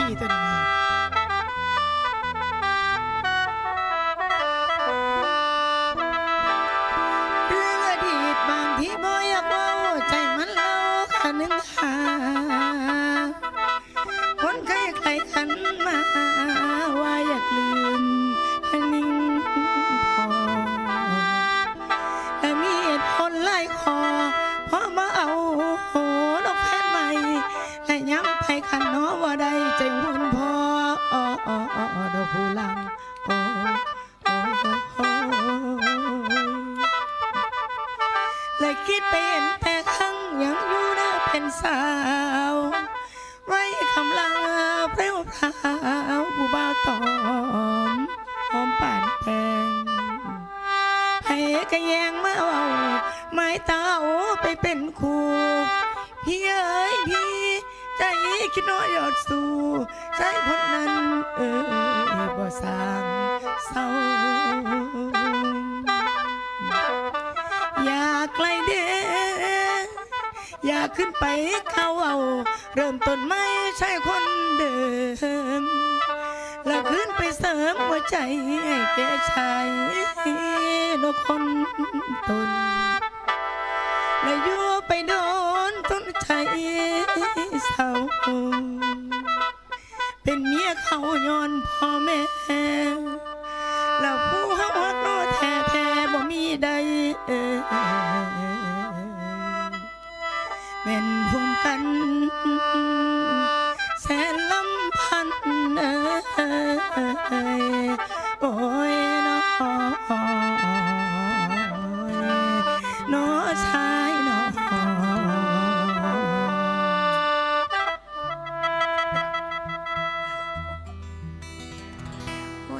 ตัวนี้เรื่องอดีตบางที่บ่อยากเว่าใจมันเล่าคันนึงหาคนเคยใครขันมาว่าอยากลืมคันนิ่งพอและมีเหตุผลหลายคอเพราะมาเอาโหดอกแพทย์ใหม่และย้ำไปขันน้อว่าได้ ใจหุ่นพออ้ออ้ออ้ออ้อดอกผู้ลังโอ้โอ้โอ้และคิดไปเป็นแต่ครั้งยังอยู่เด้อเป็นสาวไว้คำลาเปรี้ยวพราวผู้บ่าตอมหอมป่านแพงให้กะแยงมาเอาไม้เต้าไปเป็นครูพี่เอ้ยพี่ คิดน้อยยอดสู่ใจคนนั้นเออบ่สร้างเศร้าอยากไกลเด้อยากขึ้นไปเขาเอาเริ่มต้นไม่ใช่คนเดิมแล้วขึ้นไปเสริมหัวใจให้แก่ชายนกคนตนและอยู่ไปโดน ต้นใจเศร้าเป็นเมียเขาย้อนพ่อแม่แล้วผู้เฮาฮักโนแท้แท้บ่มีใดเอ่ยแม่นพุ่มกันแสนลำพันเอ่ยโอ้ย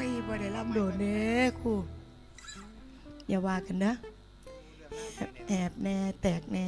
ยบ่ได้รับโดนเด้ครูอย่าว่ากันนะแอบแอบแน่แตกแน่